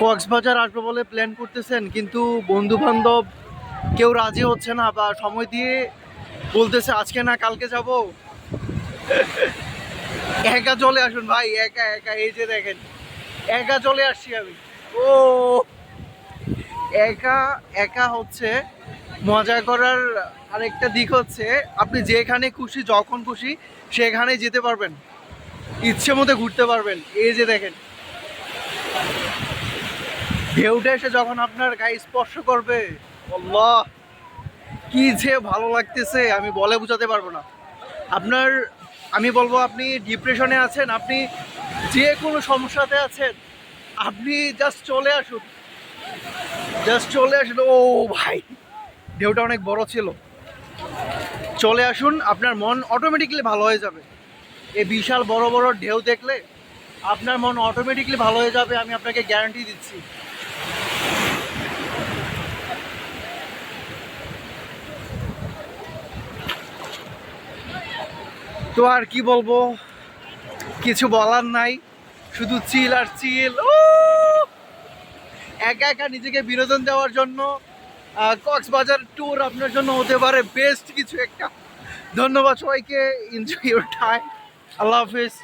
কক্সবাজার আসবে বলে প্ল্যান করতেছেন, কিন্তু বন্ধু বান্ধব কেউ রাজি হচ্ছে না বা সময় দিয়ে বলতেছে, আজকে না, কালকে যাব। একা চলে আসুন ভাই, একা একা, এই যে দেখেন, একা চলে আসছি আমি। ও, একা একা হচ্ছে, মজা করার আরেকটা দিক হচ্ছে, আপনি যেখানে খুশি, যখন খুশি সেখানে যেতে পারবেন। ইচ্ছে মতো ঘুরতে পারবেন, এই যে দেখেন। ঢেউটা এসে যখন আপনার গায়ে স্পর্শ করবে কি যে ভালো লাগতেছে, আমি বলে বোঝাতে পারব না। আপনার, আমি বলব আপনি ডিপ্রেশনে আছেন, আপনি যে কোনো সমস্যাতে আছেন, আপনি জাস্ট চলে আসুন। জাস্ট চলে আসুন, ও ভাই, ঢেউটা অনেক বড় ছিল। চলে আসুন, আপনার মন অটোমেটিক্যালি ভালো হয়ে যাবে। এই বিশাল বড় বড় ঢেউ দেখলে আপনার মন অটোমেটিক্যালি ভালো হয়ে যাবে, আমি আপনাকে গ্যারান্টি দিচ্ছি। তো আর কি বলব? কিছু বলার নাই। শুধু চিল আর চিল একা একা নিজেকে বিনোদন দেওয়ার জন্য কক্সবাজার ট্যুর আপনার জন্য হতে পারে বেস্ট কিছু একটা। ধন্যবাদ সবাইকে। এনজয় ইউর টাইম আল্লাহ হাফিজ।